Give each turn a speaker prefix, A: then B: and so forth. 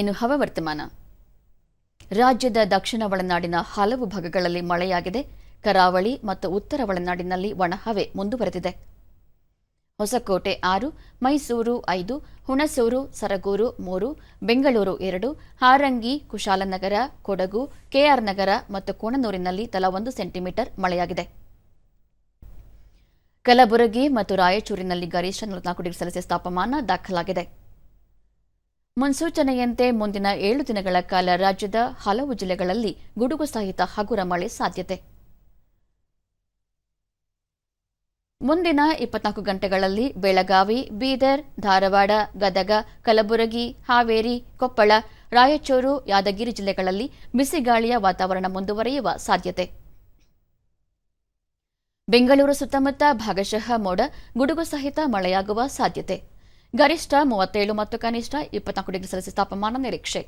A: ಇನ್ನು ಹವಾವರ್ತಮಾನ ರಾಜ್ಯದ ದಕ್ಷಿಣ ಒಳನಾಡಿನ ಹಲವು ಭಾಗಗಳಲ್ಲಿ ಮಳೆಯಾಗಿದೆ ಕರಾವಳಿ ಮತ್ತು ಉತ್ತರ ಒಳನಾಡಿನಲ್ಲಿ ಒಣಹವೆ ಮುಂದುವರೆದಿದೆ ಹೊಸಕೋಟೆ ಆರು ಮೈಸೂರು ಐದು ಹುಣಸೂರು ಸರಗೂರು ಮೂರು ಬೆಂಗಳೂರು ಎರಡು ಹಾರಂಗಿ ಕುಶಾಲನಗರ ಕೊಡಗು ಕೆಆರ್ ನಗರ ಮತ್ತು ಕೋಣನೂರಿನಲ್ಲಿ ತಲಾ ಒಂದು ಸೆಂಟಿಮೀಟರ್ ಮಳೆಯಾಗಿದೆ ಕಲಬುರಗಿ ಮತ್ತು ರಾಯಚೂರಿನಲ್ಲಿ ಗರಿಷ್ಠ ನಲವತ್ನಾಲ್ಕು ಡಿಗ್ರಿ ಸೆಲ್ಸಿಯಸ್ ತಾಪಮಾನ ದಾಖಲಾಗಿದೆ ಮುನ್ಸೂಚನೆಯಂತೆ ಮುಂದಿನ ಏಳು ದಿನಗಳ ಕಾಲ ರಾಜ್ಯದ ಹಲವು ಜಿಲ್ಲೆಗಳಲ್ಲಿ ಗುಡುಗು ಸಹಿತ ಹಗುರ ಮಳೆ ಸಾಧ್ಯತೆ ಮುಂದಿನ ಇಪ್ಪತ್ನಾಲ್ಕು ಗಂಟೆಗಳಲ್ಲಿ ಬೆಳಗಾವಿ ಬೀದರ್ ಧಾರವಾಡ ಗದಗ ಕಲಬುರಗಿ ಹಾವೇರಿ ಕೊಪ್ಪಳ ರಾಯಚೂರು ಯಾದಗಿರಿ ಜಿಲ್ಲೆಗಳಲ್ಲಿ ಬಿಸಿಗಾಳಿಯ ವಾತಾವರಣ ಮುಂದುವರಿಯುವ ಸಾಧ್ಯತೆ ಬೆಂಗಳೂರು ಸುತ್ತಮುತ್ತ ಭಾಗಶಃ ಮೋಡ ಗುಡುಗು ಸಹಿತ ಮಳೆಯಾಗುವ ಸಾಧ್ಯತೆ ಗರಿಷ್ಠ ಮೂವತ್ತೇಳು ಮತ್ತು ಕನಿಷ್ಠ ಇಪ್ಪತ್ನಾಲ್ಕು ಡಿಗ್ರಿ ಸೆಲ್ಸಿಯಸ್ ತಾಪಮಾನ ನಿರೀಕ್ಷೆ